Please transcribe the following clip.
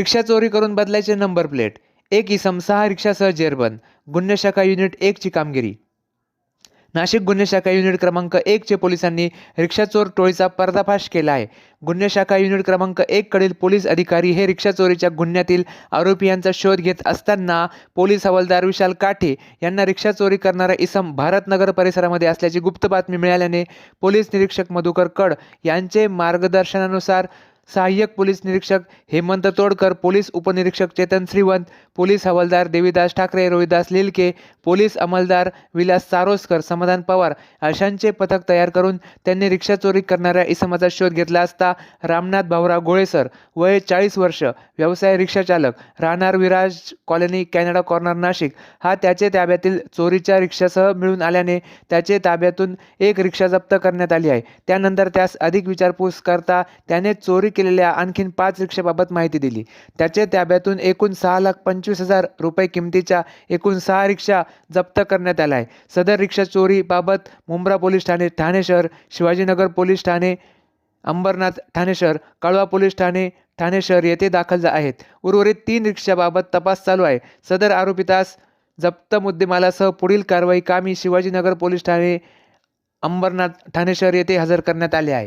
रिक्षा चोरी करून बदलायचे नंबर प्लेट एक इसम सहा रिक्षासह जेरबंद गुन्हे शाखा युनिट एकची कामगिरी. नाशिक गुन्हे शाखा युनिट क्रमांक एकचे पोलिसांनी रिक्षा चोर टोळीचा पर्दाफाश केला आहे. गुन्हे शाखा युनिट क्रमांक एककडील पोलीस अधिकारी हे रिक्षा चोरीच्या गुन्ह्यातील आरोपी यांचा शोध घेत असताना पोलीस हवालदार विशाल काठे यांना रिक्षा चोरी करणारा इसम भारतनगर परिसरामध्ये असल्याची गुप्त बातमी मिळाल्याने पोलीस निरीक्षक मधुकर कड यांचे मार्गदर्शनानुसार सहाय्यक पोलीस निरीक्षक हेमंत तोडकर पोलीस उपनिरीक्षक चेतन श्रीवंत पोलीस हवालदार देवीदास ठाकरे रोहिदास लिलके पोलीस अंमलदार विलास सारोसकर समाधान पवार अशांचे पथक तयार करून त्यांनी रिक्षा चोरी करणाऱ्या इसमाचा शोध घेतला असता रामनाथ भाऊराव गोळेसर वय चाळीस वर्ष व्यवसाय रिक्षाचालक राहणार Viraj colony Canada corner Nashik. हा त्याचे ताब्यातील चोरीच्या रिक्षासह मिळून आल्याने त्याचे ताब्यातून एक रिक्षा जप्त करण्यात आली आहे. त्यानंतर त्यास अधिक विचारपूस करता त्याने चोरी केलेल्या आणखीन पाच रिक्षाबाबत माहिती दिली. त्याच्या ताब्यातून एकूण सहा लाख पंचवीस हजार रुपये किमतीच्या एकूण सहा रिक्षा जप्त करण्यात आल्या आहे सदर रिक्षा चोरीबाबत मुंब्रा पोलीस ठाणे ठाणे शहर शिवाजीनगर पोलीस ठाणे अंबरनाथ ठाणे शहर कळवा पोलीस ठाणे ठाणे शहर येथे दाखल आहेत. उर्वरित तीन रिक्षाबाबत तपास चालू आहे. सदर आरोपितास जप्त मुद्देमालासह पुढील कारवाई कामी शिवाजीनगर पोलीस ठाणे अंबरनाथ ठाणे शहर येथे हजर करण्यात आले आहे.